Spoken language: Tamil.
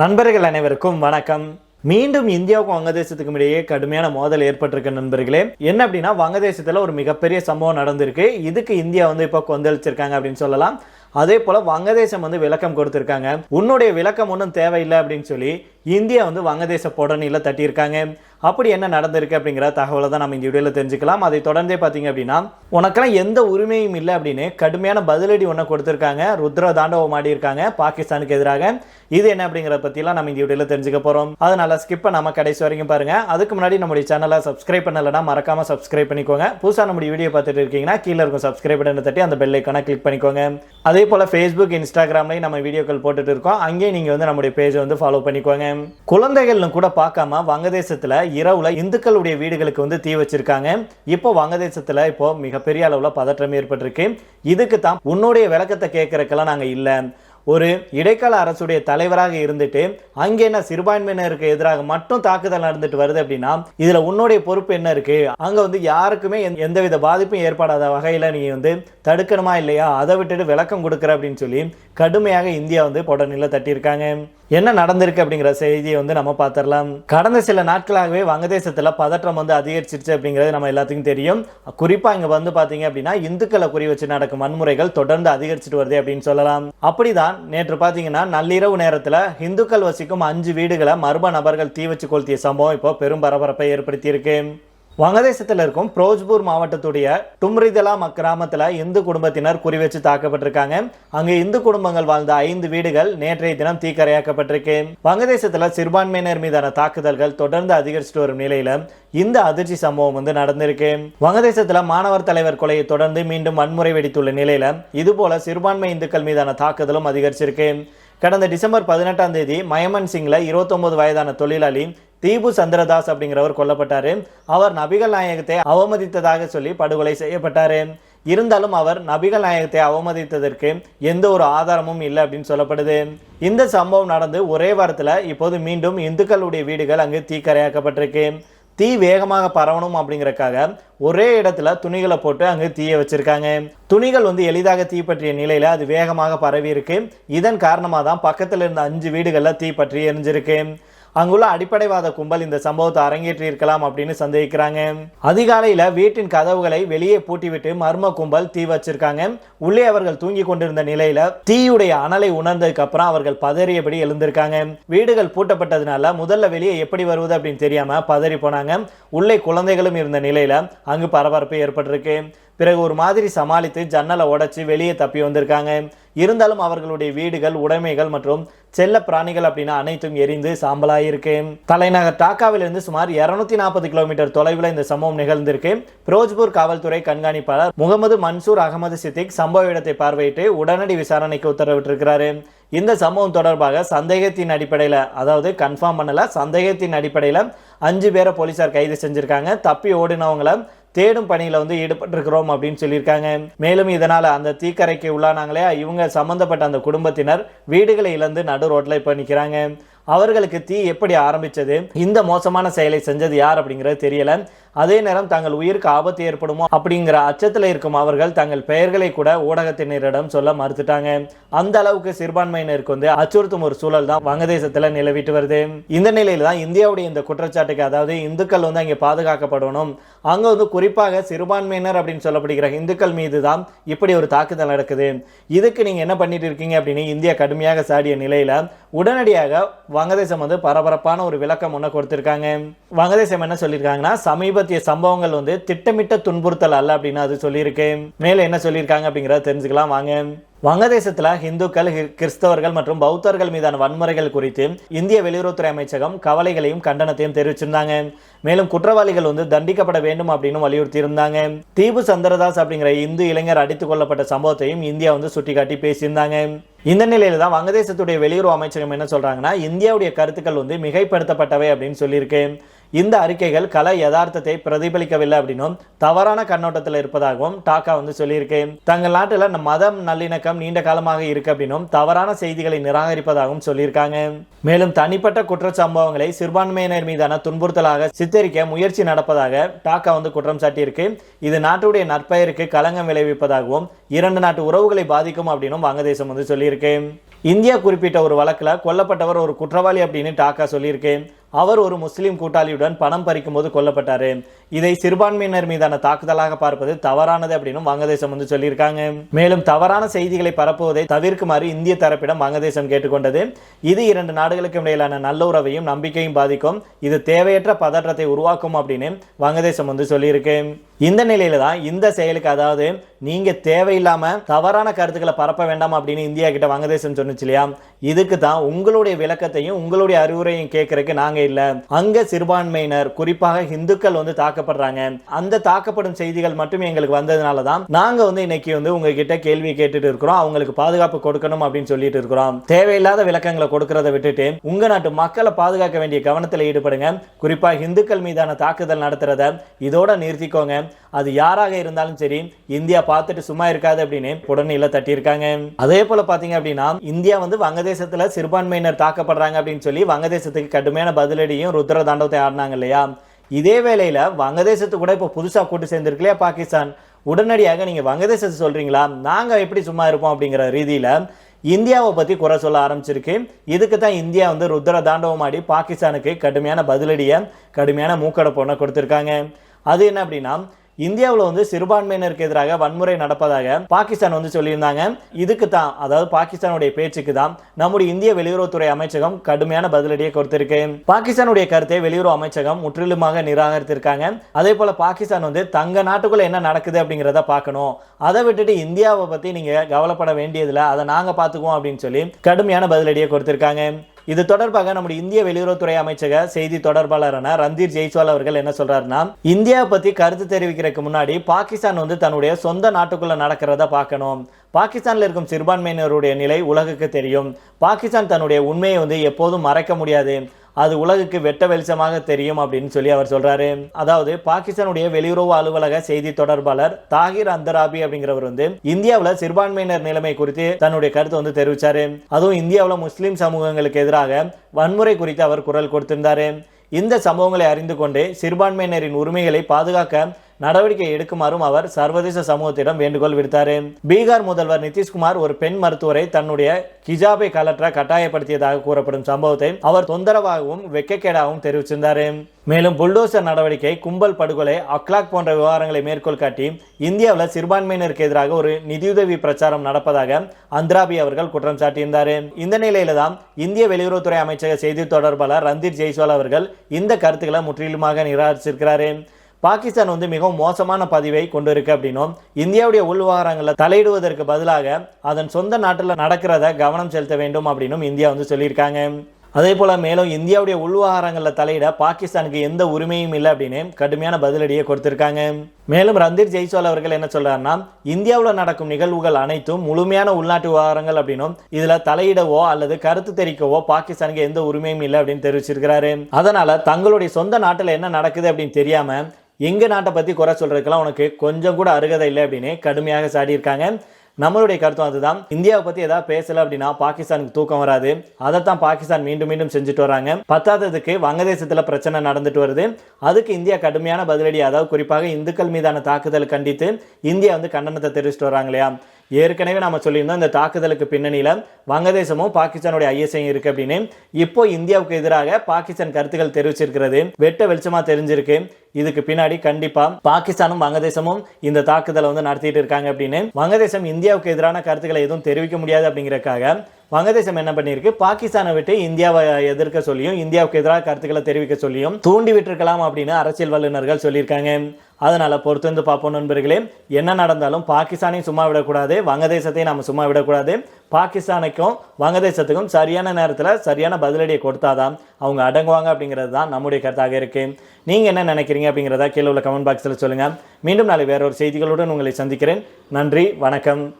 நண்பர்கள் அனைவருக்கும் வணக்கம். மீண்டும் இந்தியாவுக்கும் வங்கதேசத்துக்கும் இடையே கடுமையான மோதல் ஏற்பட்டிருக்க நண்பர்களே. என்ன அப்படின்னா வங்கதேசத்தில் ஒரு மிகப்பெரிய சம்பவம் நடந்திருக்கு. இதுக்கு இந்தியா வந்து இப்போ கொந்தளிச்சிருக்காங்க அப்படின்னு சொல்லலாம். அதே போல் வங்கதேசம் வந்து விளக்கம் கொடுத்துருக்காங்க. உன்னுடைய விளக்கம் ஒன்றும் தேவையில்லை அப்படின்னு சொல்லி இந்தியா வந்து வங்கதேச பொடனில தட்டியிருக்காங்க. அப்படி என்ன நடந்திருக்கு அப்படிங்கிற தகவலை தான் நம்ம இந்த வீடியோவில் தெரிஞ்சுக்கலாம். அதை தொடர்ந்தே பார்த்தீங்க அப்படின்னா உனக்கெல்லாம் எந்த உரிமையும் இல்லை அப்படின்னு கடுமையான பதிலடி ஒன்று கொடுத்துருக்காங்க. ருத்ர தாண்டவம் ஆடியிருக்காங்க பாகிஸ்தானுக்கு எதிராக. இது என்ன அப்படிங்கிறத பற்றிலாம் நம்ம இந்த வீடியோவில் தெரிஞ்சுக்க போகிறோம் அதனால் ஸ்கிப் நம்ம கடைசி வரைக்கும் பாருங்க. அதுக்கு முன்னாடி நம்முடைய சேனலை சப்ஸ்கிரைப் பண்ணலைன்னா மறக்காம சப்ஸ்கிரைப் பண்ணிக்கோங்க. புதுசாக நம்முடைய வீடியோ பார்த்துட்டு இருக்கீங்கன்னா கீழே இருக்கும் சப்ஸ்கிரைப் பட்டன் தட்டி அந்த பெல் ஐக்கானை கிளிக் பண்ணிக்கோங்க. அதே போல் ஃபேஸ்புக் இன்ஸ்டாகிராம்லையும் நம்ம வீடியோக்கள் போட்டுட்டு இருக்கோம். அங்கேயே நீங்கள் வந்து நம்முடைய பேஜை வந்து ஃபாலோ பண்ணிக்கோங்க. குழந்தைகள்னு கூட பார்க்காம வங்கதேசத்தில் இரவுல இந்துக்களுடைய வீடுகளுக்கு வந்து தீ வச்சிருக்காங்க. இப்போ வங்கதேசத்தில் இப்போ மிகப்பெரிய அளவில் பதற்றம் ஏற்பட்டிருக்கு. இதுக்கு தான் உன்னுடைய விளக்கத்தை கேட்கறக்கெல்லாம் நாங்கள் இல்லை. ஒரு இடைக்கால அரசுடைய தலைவராக இருந்துட்டு அங்கே என்ன சிறுபான்மையினருக்கு எதிராக மட்டும் தாக்குதல் நடந்துட்டு வருது அப்படின்னா இதுல உன்னுடைய பொறுப்பு என்ன இருக்கு? அங்க வந்து யாருக்குமே எந்த- எந்தவித பாதிப்பும் ஏற்படாத வகையில நீ வந்து தடுக்கணுமா இல்லையா? அதை விட்டுட்டு விளக்கம் கொடுக்குற அப்படின்னு சொல்லி கடுமையாக இந்தியா வந்து பொடனில தட்டியிருக்காங்க. என்ன நடந்திருக்கு அப்படிங்கிற செய்தியை வந்து நம்ம பார்த்துடலாம். கடந்த சில நாட்களாகவே வங்கதேசத்தில் பதற்றம் வந்து அதிகரிச்சிருச்சு அப்படிங்கிறது நம்ம எல்லாத்துக்கும் தெரியும். குறிப்பாக இங்கே வந்து பார்த்தீங்க அப்படின்னா இந்துக்களை குறி வச்சு நடக்கும் வன்முறைகள் தொடர்ந்து அதிகரிச்சுட்டு வருது அப்படின்னு சொல்லலாம். அப்படிதான் நேற்று பார்த்தீங்கன்னா நள்ளிரவு நேரத்தில் இந்துக்கள் வசிக்கும் அஞ்சு வீடுகளை மர்ம நபர்கள் தீ வச்சு கொளுத்திய சம்பவம் இப்போ பெரும் பரபரப்பை ஏற்படுத்தியிருக்கு. வங்கதேசத்தில் இருக்கும் பிரோஜ்பூர் மாவட்டத்துடைய டும்ரிதலா மக் கிராமத்தில் இந்து குடும்பத்தினர் குறி வச்சு தாக்கப்பட்டிருக்காங்க. அங்கு இந்து குடும்பங்கள் வாழ்ந்த ஐந்து வீடுகள் நேற்றைய தினம் தீக்கரையாக்கப்பட்டிருக்கு. வங்கதேசத்தில் சிறுபான்மையினர் மீதான தாக்குதல்கள் தொடர்ந்து அதிகரிச்சுட்டு வரும் நிலையில இந்த அதிர்ச்சி சம்பவம் வந்து நடந்திருக்கு. வங்கதேசத்தில் மாணவர் தலைவர் கொலையை தொடர்ந்து மீண்டும் வன்முறை வெடித்துள்ள நிலையில இதுபோல சிறுபான்மை இந்துக்கள் மீதான தாக்குதலும் அதிகரிச்சிருக்கு. கடந்த டிசம்பர் பதினெட்டாம் தேதி மயமன் சிங்ல 29 வயதான தொழிலாளி தீபு சந்திரதாஸ் அப்படிங்கிறவர் கொல்லப்பட்டார். அவர் நபிகள் நாயகத்தை அவமதித்ததாக சொல்லி படுகொலை செய்யப்பட்டார். இருந்தாலும் அவர் நபிகள் நாயகத்தை அவமதித்ததற்கு எந்த ஒரு ஆதாரமும் இல்லை அப்படின்னு சொல்லப்படுது. இந்த சம்பவம் நடந்து ஒரே வாரத்தில் இப்போது மீண்டும் இந்துக்களுடைய வீடுகள் அங்கு தீக்கரையாக்கப்பட்டிருக்கு தீ வேகமாக பரவணும் அப்படிங்கறக்காக ஒரே இடத்துல துணிகளை போட்டு அங்கு தீயை வச்சிருக்காங்க. துணிகள் வந்து எளிதாக தீப்பற்றிய நிலையில அது வேகமாக பரவி இருக்கு இதன் காரணமாக தான் பக்கத்தில் இருந்த அஞ்சு வீடுகளில் தீ பற்றி எரிஞ்சிருக்கு. அங்குள்ள அடிப்படைவாத கும்பல் இந்த சம்பவத்தை அரங்கேற்றி இருக்கலாம் அப்படின்னு சந்தேகிக்கிறாங்க. அதிகாலையில் வீட்டின் கதவுகளை வெளியே பூட்டிவிட்டு மர்ம கும்பல் தீ வச்சிருக்காங்க. உள்ளே அவர்கள் தூங்கி கொண்டிருந்த நிலையில தீயுடைய அனலை உணர்ந்ததுக்கு அப்புறம் அவர்கள் பதறியபடி எழுந்திருக்காங்க. வீடுகள் பூட்டப்பட்டதுனால முதல்ல வெளியே எப்படி வருவது அப்படின்னு தெரியாம பதறி போனாங்க. உள்ளே குழந்தைகளும் இருந்த நிலையில அங்கு பரபரப்பு ஏற்பட்டிருக்கு. பிறகு ஒரு மாதிரி சமாளித்து ஜன்னலை உடைச்சி வெளியே தப்பி வந்திருக்காங்க. இருந்தாலும் அவர்களுடைய வீடுகள் உடைமைகள் மற்றும் செல்ல பிராணிகள் அப்படின்னா அனைத்தும் எரிந்து சாம்பலாயிருக்கு. தலைநகர் டாக்காவிலிருந்து சுமார் 240 நாற்பது கிலோமீட்டர் தொலைவில் இந்த சம்பவம் நிகழ்ந்திருக்கு. பிரோஜ்பூர் காவல்துறை கண்காணிப்பாளர் முகமது மன்சூர் அகமது சித்திக் சம்பவ இடத்தை பார்வையிட்டு உடனடி விசாரணைக்கு உத்தரவிட்டிருக்கிறாரு. இந்த சம்பவம் தொடர்பாக சந்தேகத்தின் அடிப்படையில் அதாவது கன்ஃபார்ம் பண்ணல சந்தேகத்தின் அடிப்படையில் அஞ்சு பேரை போலீசார் கைது செஞ்சிருக்காங்க. தப்பி ஓடினவங்களை தேடும் பணியில் வந்து ஈடுபட்டிருக்கிறோம் அப்படின்னு சொல்லியிருக்காங்க. மேலும் இதனால் அந்த தீக்கரைக்கு உள்ளானாங்களே இவங்க சம்பந்தப்பட்ட அந்த குடும்பத்தினர் வீடுகளை இழந்து நடு ரோட்டில் இப்போ நிற்கிறாங்க அவர்களுக்கு தீ எப்படி ஆரம்பித்தது இந்த மோசமான செயலை செஞ்சது யார் அப்படிங்கிறது தெரியல. அதே நேரம் தங்கள் உயிருக்கு ஆபத்து ஏற்படுமோ அப்படிங்கிற அச்சத்தில் இருக்கும் அவர்கள் தங்கள் பெயர்களை கூட ஊடகத்தினரிடம் சொல்ல மறுத்துட்டாங்க. அந்த அளவுக்கு சிறுபான்மையினருக்கு வந்து அச்சுறுத்தும் ஒரு சூழல் தான் வங்கதேசத்தில் நிலவிட்டு வருது. இந்த நிலையில் தான் இந்தியாவுடைய இந்த குற்றச்சாட்டுக்கு அதாவது இந்துக்கள் வந்து அங்கே பாதுகாக்கப்படணும் அங்கே வந்து குறிப்பாக சிறுபான்மையினர் அப்படின்னு சொல்லப்படுகிற இந்துக்கள் மீது தான் இப்படி ஒரு தாக்குதல் நடக்குது. இதுக்கு நீங்கள் என்ன பண்ணிட்டு இருக்கீங்க அப்படின்னு இந்தியா கடுமையாக சாடிய நிலையில் உடனடியாக வங்கதேசம் வந்து பரபரப்பான ஒரு விளக்கம் ஒன்று கொடுத்துருக்காங்க. வங்கதேசம் என்ன சொல்லியிருக்காங்கன்னா சமீபத்திய சம்பவங்கள் வந்து திட்டமிட்ட துன்புறுத்தல் அல்ல அப்படின்னு அது சொல்லியிருக்கு. மேலே என்ன சொல்லியிருக்காங்க அப்படிங்கிறத தெரிஞ்சுக்கலாம். வாங்க. வங்கதேசத்தில் இந்துக்கள் கிறிஸ்தவர்கள் மற்றும் பௌத்தர்கள் மீதான வன்முறைகள் குறித்து இந்திய வெளியுறவுத்துறை அமைச்சகம் கவலைகளையும் கண்டனத்தையும் தெரிவிச்சிருந்தாங்க. மேலும் குற்றவாளிகள் வந்து தண்டிக்கப்பட வேண்டும் அப்படின்னு வலியுறுத்தி இருந்தாங்க தீபு சந்திரதாஸ் அப்படிங்கிற இந்து இளைஞர் அடித்துக் கொல்லப்பட்ட சம்பவத்தையும் இந்தியா வந்து சுட்டிக்காட்டி பேசியிருந்தாங்க. இந்த நிலையில் தான் வங்கதேசத்துடைய வெளியுறவு அமைச்சகம் என்ன சொல்கிறாங்கன்னா இந்தியாவுடைய கருத்துக்கள் வந்து மிகைப்படுத்தப்பட்டவை அப்படின்னு சொல்லியிருக்கு. இந்த அறிக்கைகள் கல யதார்த்தத்தை பிரதிபலிக்கவில்லை அப்படின்னும் தவறான கண்ணோட்டத்தில் இருப்பதாகவும் டாக்கா வந்து சொல்லியிருக்கு. தங்கள் நாட்டில் மதம் நல்லிணக்கம் நீண்ட காலமாக இருக்கு அப்படின்னும் தவறான செய்திகளை நிராகரிப்பதாகவும் சொல்லியிருக்காங்க. மேலும் தனிப்பட்ட குற்ற சம்பவங்களை சிறுபான்மையினர் மீதான துன்புறுத்தலாக சித்தரிக்க முயற்சி நடப்பதாக டாக்கா வந்து குற்றம் சாட்டியிருக்கு. இது நாட்டுடைய நற்பெயருக்கு களங்கம் விளைவிப்பதாகவும் இரண்டு நாட்டு உறவுகளை பாதிக்கும் அப்படின்னும் வங்கதேசம் வந்து சொல்லியிருக்கு. இந்தியா குறிப்பிட்ட ஒரு வழக்கில் கொல்லப்பட்டவர் ஒரு குற்றவாளி அப்படின்னு டாக்கா சொல்லியிருக்கு அவர் ஒரு முஸ்லீம் கூட்டாளியுடன் பணம் பறிக்கும் போது கொல்லப்பட்டார். இதை சிறுபான்மையினர் மீதான தாக்குதலாக பார்ப்பது தவறானது அப்படின்னு வங்கதேசம் வந்து சொல்லியிருக்காங்க. மேலும் தவறான செய்திகளை பரப்புவதை தவிர்க்குமாறு இந்திய தரப்பிடம் வங்கதேசம் கேட்டுக்கொண்டது. இது இரண்டு நாடுகளுக்கும் இடையிலான நல்ல உறவையும் நம்பிக்கையும் பாதிக்கும். இது தேவையற்ற பதற்றத்தை உருவாக்கும் அப்படின்னு வங்கதேசம் வந்து சொல்லியிருக்கு இந்த நிலையில தான் இந்த செயலுக்கு அதாவது நீங்க தேவையில்லாம தவறான கருத்துக்களை பரப்ப வேண்டாம் அப்படின்னு இந்தியா கிட்ட வங்கதேசம் சொன்னிச்சு இல்லையா? இதுக்கு தான் உங்களுடைய விளக்கத்தையும் உங்களுடைய அறிவுரையும் கேட்கறதுக்கு நாங்க இல்ல. அங்க சிறுபான்மையினர் குறிப்பாக இந்துக்கள் வந்து தாக்கப்படுறாங்க. அந்த தாக்கப்படும் செய்திகள் மட்டும் எங்களுக்கு வந்ததுனால தான் நாங்க வந்து இன்னைக்கு வந்து உங்ககிட்ட கேள்வி கேட்டுட்டு இருக்கிறோம். அவங்களுக்கு பாதுகாப்பு கொடுக்கணும் அப்படின்னு சொல்லிட்டு இருக்கிறோம். தேவையில்லாத விளக்கங்களை கொடுக்கறத விட்டுட்டு உங்க நாட்டு மக்களை பாதுகாக்க வேண்டிய கவனத்தில் ஈடுபடுங்க. குறிப்பாக இந்துக்கள் மீதான தாக்குதல் நடத்துறத இதோட நிறுத்திக்கோங்க. அது யாராக இருந்தாலும் சரி இந்தியா பார்த்துட்டு சும்மா இருக்காது அப்படின்னு உடனே தட்டியிருக்காங்க. அதே போல பார்த்தீங்க அப்படின்னா இந்தியா வந்து வங்கதேசத்தில் சிறுபான்மையினர் தாக்கப்படுறாங்க அப்படின்னு சொல்லி வங்கதேசத்துக்கு கடுமையான பதிலடியும் ருத்ர தாண்டவத்தை ஆடினாங்க இல்லையா? இதே வேளையில் வங்கதேசத்து கூட இப்போ புதுசாக கூட்டு சேர்ந்திருக்கு இல்லையா பாகிஸ்தான்? உடனடியாக நீங்கள் வங்கதேசத்தை சொல்கிறீங்களா நாங்கள் எப்படி சும்மா இருப்போம் அப்படிங்கிற ரீதியில் இந்தியாவை பற்றி குறை சொல்ல ஆரம்பிச்சிருக்கு. இதுக்கு தான் இந்தியா வந்து ருத்ர தாண்டவம் ஆடி பாகிஸ்தானுக்கு கடுமையான பதிலடியை கடுமையான மூக்கடை பொண்ணை கொடுத்துருக்காங்க. அது என்ன அப்படின்னா இந்தியாவில் வந்து சிறுபான்மையினருக்கு எதிராக வன்முறை நடப்பதாக பாகிஸ்தான் வந்து சொல்லியிருந்தாங்க. இதுக்கு தான் அதாவது பாகிஸ்தானுடைய பேச்சுக்கு தான் நம்முடைய இந்திய வெளியுறவுத்துறை அமைச்சகம் கடுமையான பதிலடியை கொடுத்திருக்கு. பாகிஸ்தானுடைய கருத்தை வெளியுறவு அமைச்சகம் முற்றிலுமாக நிராகரித்திருக்காங்க. அதே போல பாகிஸ்தான் வந்து தங்க நாட்டுக்குள்ள என்ன நடக்குது அப்படிங்கிறத பார்க்கணும். அதை விட்டுட்டு இந்தியாவை பத்தி நீங்க கவலைப்பட வேண்டியதில்லை. அதை நாங்க பார்த்துக்குவோம் அப்படின்னு சொல்லி கடுமையான பதிலடியை கொடுத்திருக்காங்க. இது தொடர்பாக நம்முடைய இந்திய வெளியுறவுத்துறை அமைச்சக செய்தி தொடர்பாளரான ரந்தீர் ஜெய்ஸ்வால் அவர்கள் என்ன சொல்றாருன்னா இந்தியாவை பத்தி கருத்து தெரிவிக்கிறதுக்கு முன்னாடி பாகிஸ்தான் வந்து தன்னுடைய சொந்த நாட்டுக்குள்ள நடக்கிறத பார்க்கணும். பாகிஸ்தானில் இருக்கும் சிறுபான்மையினருடைய நிலை உலகுக்கு தெரியும். பாகிஸ்தான் தன்னுடைய உண்மையை வந்து எப்போதும் மறைக்க முடியாது. அது உலகுக்கு வெட்ட வெளிச்சமாக தெரியும் அப்படின்னு சொல்லி அவர் சொல்கிறாரு அதாவது பாகிஸ்தானுடைய வெளியுறவு அலுவலக செய்தி தொடர்பாளர் தாகிர் அந்தராபி அப்படிங்கிறவர் வந்து இந்தியாவில் சிறுபான்மையினர் நிலைமை குறித்து தன்னுடைய கருத்தை வந்து தெரிவித்தார் அதுவும் இந்தியாவில் முஸ்லீம் சமூகங்களுக்கு எதிராக வன்முறை குறித்து அவர் குரல் கொடுத்திருந்தார். இந்த சம்பவங்களை அறிந்து கொண்டு சிறுபான்மையினரின் உரிமைகளை பாதுகாக்க நடவடிக்கை எடுக்குமாறும் அவர் சர்வதேச சமூகத்திடம் வேண்டுகோள் விடுத்தார். பீகார் முதல்வர் நிதிஷ்குமார் ஒரு பெண் மருத்துவரை தன்னுடைய ஹிஜாபை கலற்ற கட்டாயப்படுத்தியதாக கூறப்படும் சம்பவத்தை அவர் தொந்தரவாகவும் வெக்கக்கேடாகவும் தெரிவிச்சிருந்தார். மேலும் புல்டோசர் நடவடிக்கை கும்பல் படுகொலை அக்லாக் போன்ற விவகாரங்களை மேற்கோள் காட்டி இந்தியாவில் சிறுபான்மையினருக்கு எதிராக ஒரு நிதியுதவி பிரச்சாரம் நடப்பதாக அந்திராபி அவர்கள் குற்றம் சாட்டியிருந்தார். இந்த நிலையில தான் இந்திய வெளியுறவுத்துறை அமைச்சக செய்தி தொடர்பாளர் ரந்தீர் ஜெய்ஸ்வால் அவர்கள் இந்த கருத்துக்களை முற்றிலுமாக நிராகரிச்சிருக்கிறார். பாகிஸ்தான் வந்து மிகவும் மோசமான பதிவை கொண்டிருக்கு அப்படின்னும் இந்தியாவுடைய உள் விவகாரங்களில் தலையிடுவதற்கு பதிலாக அதன் சொந்த நாட்டில் நடக்கிறத கவனம் செலுத்த வேண்டும் அப்படின்னும் இந்தியா வந்து சொல்லியிருக்காங்க. அதே போல் மேலும் இந்தியாவுடைய உள்விவகாரங்களில் தலையிட பாகிஸ்தானுக்கு எந்த உரிமையும் இல்லை அப்படின்னு கடுமையான பதிலடியை கொடுத்திருக்காங்க. மேலும் ரந்தீர் ஜெய்ஸ்வால் அவர்கள் என்ன சொல்கிறாருன்னா இந்தியாவில் நடக்கும் நிகழ்வுகள் அனைத்தும் முழுமையான உள்நாட்டு விவகாரங்கள் அப்படின்னும் இதில் தலையிடவோ அல்லது கருத்து தெரிவிக்கவோ பாகிஸ்தானுக்கு எந்த உரிமையும் இல்லை அப்படின்னு தெரிவிச்சிருக்கிறாரு. அதனால் தங்களுடைய சொந்த நாட்டில் என்ன நடக்குது அப்படின்னு தெரியாமல் எங்கள் நாட்டை பற்றி குறை சொல்கிறதுக்கெல்லாம் உனக்கு கொஞ்சம் கூட அருகதை இல்லை அப்படின்னு கடுமையாக சாடியிருக்காங்க. நம்மளுடைய கருத்தும் அதுதான். இந்தியாவை பற்றி ஏதாவது பேசலை அப்படின்னா பாகிஸ்தானுக்கு தூக்கம் வராது. அதைத்தான் பாகிஸ்தான் மீண்டும் மீண்டும் செஞ்சுட்டு வராங்க. பத்தாததுக்கு வங்கதேசத்தில் பிரச்சனை நடந்துட்டு வருது. அதுக்கு இந்தியா கடுமையான பதிலடி அதாவது குறிப்பாக இந்துக்கள் மீதான தாக்குதல் கண்டித்து இந்தியா வந்து கண்டனத்தை தெரிவிச்சிட்டு வராங்க இல்லையா? ஏற்கனவே நம்ம சொல்லியிருந்தோம் இந்த தாக்குதலுக்கு பின்னணியில் வங்கதேசமும் பாகிஸ்தானுடைய ஐஎஸ்ஐ இருக்கு அப்படின்னு. இப்போ இந்தியாவுக்கு எதிராக பாகிஸ்தான் கருத்துக்கள் தெரிவிச்சிருக்கிறது. வெட்ட வெளிச்சமாக தெரிஞ்சிருக்கு. இதுக்கு பின்னாடி கண்டிப்பா பாகிஸ்தானும் வங்கதேசமும் இந்த தாக்குதலை வந்து நடத்திட்டு இருக்காங்க அப்படின்னு. வங்கதேசம் இந்தியாவுக்கு எதிரான கருத்துக்களை எதுவும் தெரிவிக்க முடியாது அப்படிங்கறக்காக வங்கதேசம் என்ன பண்ணியிருக்கு? பாகிஸ்தானை விட்டு இந்தியாவை எதிர்க்க சொல்லியும் இந்தியாவுக்கு எதிராக கருத்துக்களை தெரிவிக்க சொல்லியும் தூண்டி விட்டுருக்கலாம் அப்படின்னு அரசியல் வல்லுநர்கள் சொல்லியிருக்காங்க. அதனால பொறுத்து வந்து பார்ப்போம் நண்பர்களே. என்ன நடந்தாலும் பாகிஸ்தானையும் சும்மா விடக்கூடாது. வங்கதேசத்தையும் நம்ம சும்மா விடக்கூடாது. பாகிஸ்தானுக்கும் வங்கதேசத்துக்கும் சரியான நேரத்தில் சரியான பதிலடியை கொடுத்தாதான் அவங்க அடங்குவாங்க அப்படிங்கிறது தான் நம்முடைய கருத்தாக இருக்குது நீங்கள் என்ன நினைக்கிறீங்க அப்படிங்கிறத கீழே உள்ள கமெண்ட் பாக்ஸில் சொல்லுங்கள் மீண்டும் நாளை வேறொரு செய்திகளுடன் உங்களை சந்திக்கிறேன். நன்றி வணக்கம்.